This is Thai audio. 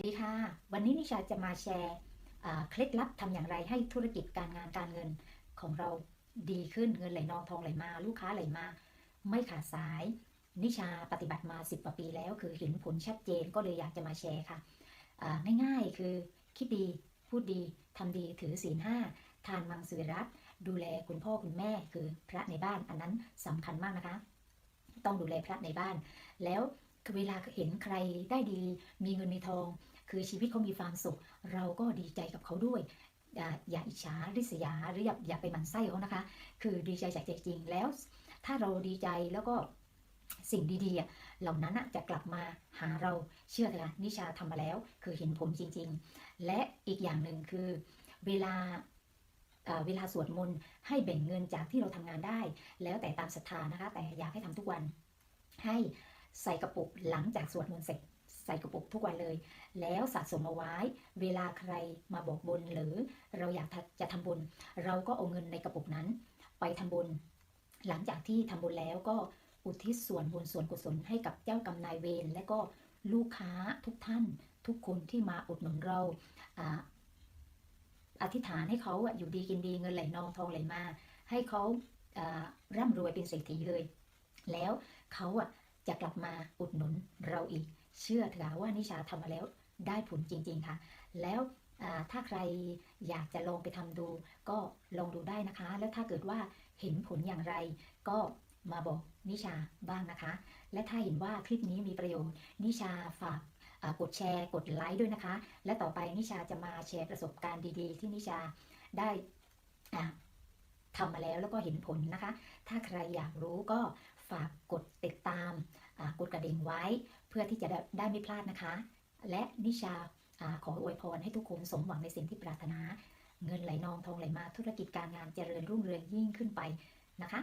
สวัสดีค่ะ วันนี้นิชาจะมาแชร์เคล็ดลับทำอย่างไรให้ธุรกิจการงานการเงินของเราดีขึ้นเงินไหลนองทองไหลมา ลูกค้าไหลมา ไม่ขาดสาย นิชาปฏิบัติมา 10กว่าปีแล้ว คือเห็นผลชัดเจนก็เลยอยากจะมาแชร์ค่ะง่ายๆคือคิดดีพูดดีทำดีถือศีลห้าทานมังสวิรัตดูแลคุณพ่อคุณแม่คือพระในบ้านอันนั้นสำคัญมากนะคะ ต้องดูแลพระในบ้าน แล้ว เวลาเห็นใครได้ดี มีเงินมีทอง คือชีวิตเขามีความสุข เราก็ดีใจกับเขาด้วย อย่าอิจฉาริษยาหรืออย่าอย่าไปหมั่นไส้เขานะคะ คือดีใจจากใจจริงแล้ว ถ้าเราดีใจแล้วก็สิ่งดีๆ เหล่านั้นจะกลับมาหาเราเชื่อเถอะนิชาทำมาแล้ว คือเห็นผลจริง ๆ และอีกอย่างหนึ่งคือเวลาเวลาสวดมนต์ให้แบ่งเงินจากที่เราทำงานได้ แล้วแต่ตามศรัทธานะคะ แต่อยากให้ทำทุกวัน ให้ ใส่กระปุกหลังจากสวดมนต์เสร็จใส่กระปุกทุกวันเลย แล้วสะสมเอาไว้ เวลาใครมาบอกบุญหรือเราอยากจะทำบุญ เราก็เอาเงินในกระปุกนั้น ไปทำบุญ หลังจากที่ทำบุญแล้วก็อุทิศส่วนบุญส่วนกุศลให้กับเจ้ากรรมนายเวรและก็ลูกค้าทุกท่าน ทุกคนที่มาอุดหนุนเราออธิษฐานให้เขาอยู่ดีกินดีเงินไหลนองทองไหลมา ให้เขาร่ำรวยเป็นเศรษฐีเลย แล้วเขาอะ จะกลับมาอุดหนุนเราอีก เชื่อเถอะว่านิชาทำมาแล้วได้ผลจริง ๆค่ะ แล้วถ้าใครอยากจะลองไปทำดู ก็ลองดูได้นะคะ แล้วถ้าเกิดว่าเห็นผลอย่างไร ก็มาบอกนิชาบ้างนะคะ และถ้าเห็นว่าคลิปนี้มีประโยชน์ นิชาฝากกดแชร์ กดไลค์ด้วยนะคะ และต่อไปนิชาจะมาแชร์ประสบการณ์ดีๆ ที่นิชาได้ทำมาแล้วแล้วก็เห็นผลนะคะ ถ้าใครอยากรู้ก็ ฝากกดติดตามกดกระดิ่งไว้ เพื่อที่จะได้ไม่พลาดนะคะ และนิชาอาขออวยพรให้ทุกคนสมหวังในสิ่งที่ปรารถนา เงินไหลนองทองไหลมาธุรกิจการงานเจริญรุ่งเรืองยิ่งขึ้นไปนะคะ